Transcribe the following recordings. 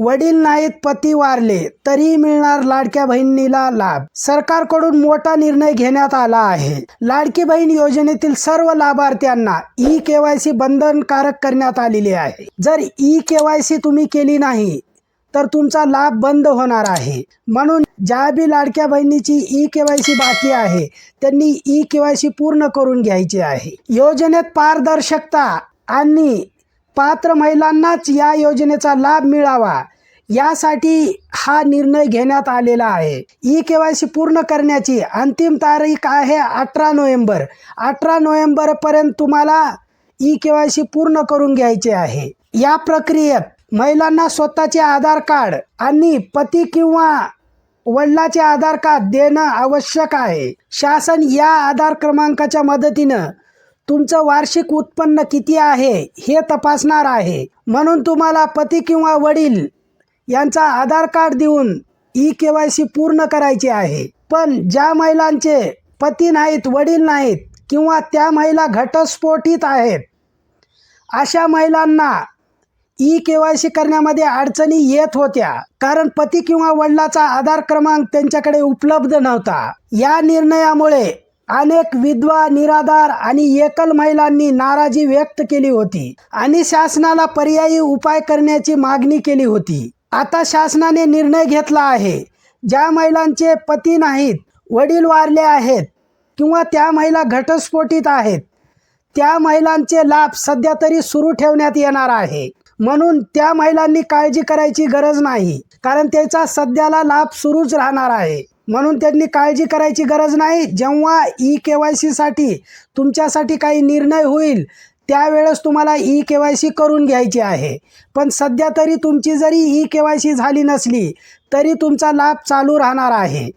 वडील नाहीत पती वारले तरी मिळणार लाडक्या बहिणीला लाभ. सरकारकडून मोठा निर्णय घेण्यात आला आहे. लाडकी बहीण योजनेतील सर्व लाभार्थ्यांना ई केवायसी बंधनकारक करण्यात आलेली आहे. जर ई केवायसी तुम्ही केली नाही तर तुमचा लाभ बंद होणार आहे. म्हणून ज्या बी लाडक्या बहिणीची ई केवायसी बाकी आहे त्यांनी ई केवायसी पूर्ण करून घ्यायची आहे. योजनेत पारदर्शकता आणि पात्र महिलांनाच या योजनेचा लाभ मिळावा. यासाठी हा निर्णय घेण्यात आलेला आहे. ई के वाय सी पूर्ण करण्याची अंतिम तारीख आहे अठरा नोव्हेंबर. अठरा नोव्हेंबरपर्यंत तुम्हाला ई के वाय सी पूर्ण करून घ्यायचे आहे. या प्रक्रियेत महिलांना स्वतःचे आधार कार्ड आणि पती किंवा वडिलाचे आधार कार्ड देणं आवश्यक आहे. शासन या आधार क्रमांकाच्या मदतीनं तुमचं वार्षिक उत्पन्न किती आहे हे तपासणार आहे. म्हणून तुम्हाला पती किंवा वडील यांचा आधार कार्ड देऊन ई के वाय सी पूर्ण करायची आहे. पण ज्या महिलांचे पती नाहीत वडील नाहीत किंवा त्या महिला घटस्फोटित आहेत अशा महिलांना ई के वाय सी करण्यामध्ये अडचणी येत होत्या. कारण पती किंवा वडिलाचा आधार क्रमांक त्यांच्याकडे उपलब्ध नव्हता. या निर्णयामुळे अनेक विधवा निराधार आणि एकल महिलांनी नाराजी व्यक्त केली होती आणि शासनाला पर्यायी उपाय करण्याची मागणी केली होती. आता शासनाने निर्णय घेतला आहे. ज्या महिलांचे पती नाहीत वडील वारले आहेत किंवा त्या महिला घटस्फोटीत आहेत त्या महिलांचे लाभ सध्या तरी सुरू ठेवण्यात येणार आहे. म्हणून त्या महिलांनी काळजी करायची गरज नाही कारण त्याचा सध्याला लाभ सुरूच राहणार आहे. म्हणून त्यांनी काळजी करायची गरज नाही. जेव्हा ई के वाय सीसाठी तुमच्यासाठी काही निर्णय होईल त्यावेळेस तुम्हाला ई के वाय सी करून घ्यायची आहे. पण सध्या तरी तुमची जरी ई के वाय सी झाली नसली तरी तुमचा लाभ चालू राहणार आहे.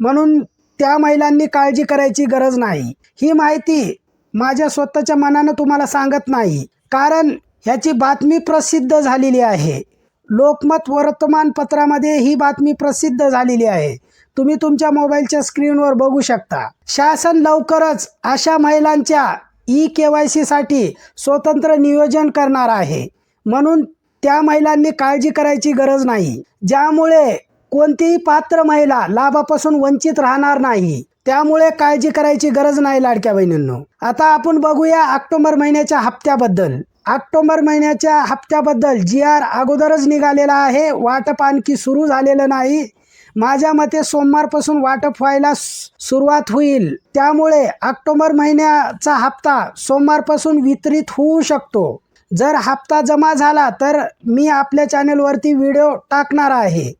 म्हणून त्या महिलांनी काळजी करायची गरज नाही. ही माहिती माझ्या स्वतःच्या मनानं तुम्हाला सांगत नाही. कारण ह्याची बातमी प्रसिद्ध झालेली आहे. लोकमत वर्तमानपत्रामध्ये ही बातमी प्रसिद्ध झालेली आहे. तुम्ही तुमच्या मोबाईलच्या स्क्रीनवर बघू शकता. शासन लवकरच अशा महिलांच्या ई के वाय सीसाठी स्वतंत्र नियोजन करणार आहे. म्हणून त्या महिलांनी काळजी करायची गरज नाही. ज्यामुळे कोणतीही पात्र महिला लाभापासून वंचित राहणार नाही. त्यामुळे काळजी करायची गरज नाही लाडक्या बहिणींनो. आता आपण बघूया ऑक्टोबर महिन्याच्या हप्त्याबद्दल. ऑक्टोबर महिन्याच्या हप्त्याबद्दल जी आर अगोदरच निघालेला आहे. वाटप आणखी सुरू झालेलं नाही. माझ्या मते सोमवारपासून वाटप व्हायला सुरुवात होईल. त्यामुळे ऑक्टोबर महिन्याचा हप्ता सोमवारपासून वितरित होऊ शकतो. जर हप्ता जमा झाला तर मी आपल्या चॅनेलवरती व्हिडिओ टाकणार आहे.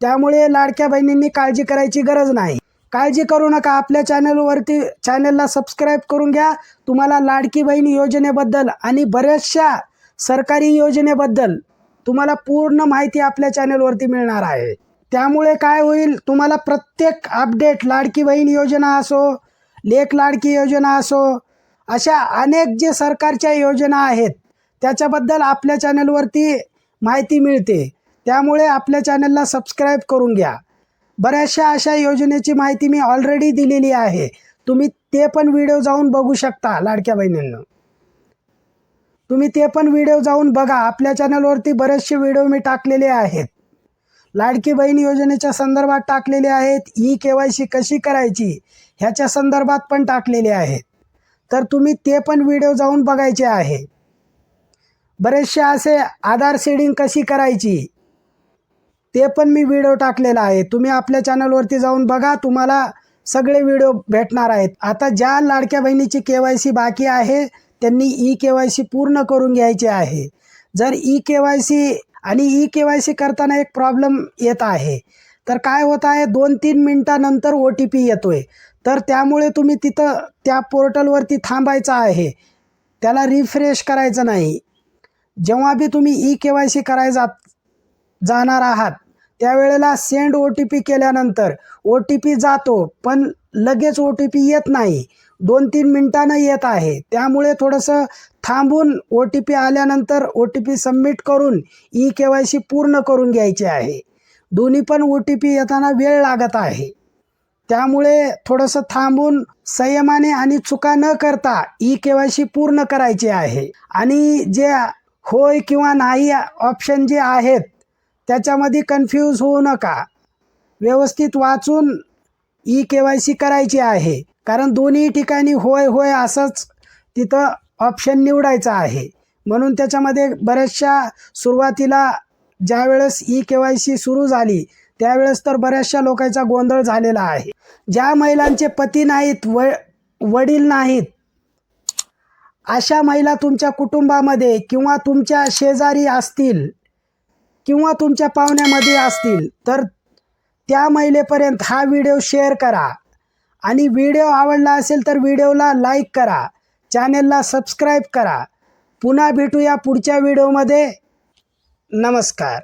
त्यामुळे लाडक्या बहिणींनी काळजी करायची गरज नाही. काळजी करू नका आपल्या चॅनलवरती चॅनलला सबस्क्राईब करून घ्या. तुम्हाला लाडकी बहीण योजनेबद्दल आणि बऱ्याचशा सरकारी योजनेबद्दल तुम्हाला पूर्ण माहिती आपल्या चॅनलवरती मिळणार आहे. त्यामुळे काय होईल? तुम्हाला प्रत्येक अपडेट लाडकी बहीण योजना असो लेख लाडकी योजना असो अशा अनेक जे सरकारच्या योजना आहेत त्याच्याबद्दल आपल्या चॅनलवरती माहिती मिळते. त्यामुळे आपल्या चॅनलला सबस्क्राईब करून घ्या. बऱ्याचशा अशा योजनेची माहिती मी ऑलरेडी दिलेली आहे. तुम्ही ते पण व्हिडिओ जाऊन बघू शकता लाडक्या बहिणींना. तुम्ही ते पण व्हिडिओ जाऊन बघा. आपल्या चॅनलवरती बरेचसे व्हिडिओ मी टाकलेले आहेत. लाडकी बहीण योजनेच्या संदर्भात टाकलेले आहेत. ई के वाय सी कशी करायची? ह्याच्या संदर्भात पण टाकलेले आहेत. तर तुम्ही ते पण व्हिडिओ जाऊन बघायचे आहे. बरेचसे असे आधार सीडिंग कशी करायची? ते पण मी व्हिडिओ टाकलेला आहे. तुम्ही आपल्या चॅनलवरती जाऊन बघा. तुम्हाला सगळे व्हिडिओ भेटणार आहेत. आता ज्या लाडक्या बहिणीची के वाय सी बाकी आहे त्यांनी ई के वाय सी पूर्ण करून घ्यायची आहे. जर ई के वाय सी आणि ई के वाय सी करताना एक प्रॉब्लेम येत आहे. तर काय होत आहे? दोन तीन मिनटानंतर ओ टी पी येतो आहे तर त्यामुळे तुम्ही तिथं त्या पोर्टलवरती थांबायचं आहे. त्याला रिफ्रेश करायचं नाही. जेव्हा बी तुम्ही ई के वाय सी करायचा जाणार आहात त्यावेळेला सेंड ओ टी पी केल्यानंतर ओ टी पी जातो पण लगेच ओ टी पी येत नाही. दोन तीन मिनटानं येत आहे. त्यामुळे थोडंसं थांबून ओ टी पी आल्यानंतर ओ टी पी सबमिट करून ई के वाय सी पूर्ण करून घ्यायची आहे. दोन्ही पण ओ टी पी येताना वेळ लागत आहे. त्यामुळे थोडंसं थांबून संयमाने आणि चुका न करता ई के वाय सी पूर्ण करायची आहे. आणि जे होय किंवा नाही ऑप्शन जे आहेत त्याच्यामध्ये कन्फ्यूज होऊ नका. व्यवस्थित वाचून ई के वाय सी करायची आहे. कारण दोन्ही ठिकाणी होय होय असंच तिथं ऑप्शन निवडायचा आहे. म्हणून त्याच्यामध्ये बऱ्याचशा सुरुवातीला ज्यावेळेस ई के वाय सी सुरू झाली त्यावेळेस तर बऱ्याचशा लोकांचा गोंधळ झालेला आहे. ज्या महिलांचे पती नाहीत व वडील नाहीत अशा महिला तुमच्या कुटुंबामध्ये किंवा तुमच्या शेजारी असतील किंवा तुमच्या पाहुण्यामध्ये असतील तर त्या महिलेपर्यंत हा व्हिडिओ शेअर करा. आणि व्हिडिओ आवडला असेल तर व्हिडिओला लाईक करा. चॅनेलला सबस्क्राईब करा. पुन्हा भेटूया पुढच्या व्हिडिओमध्ये. नमस्कार.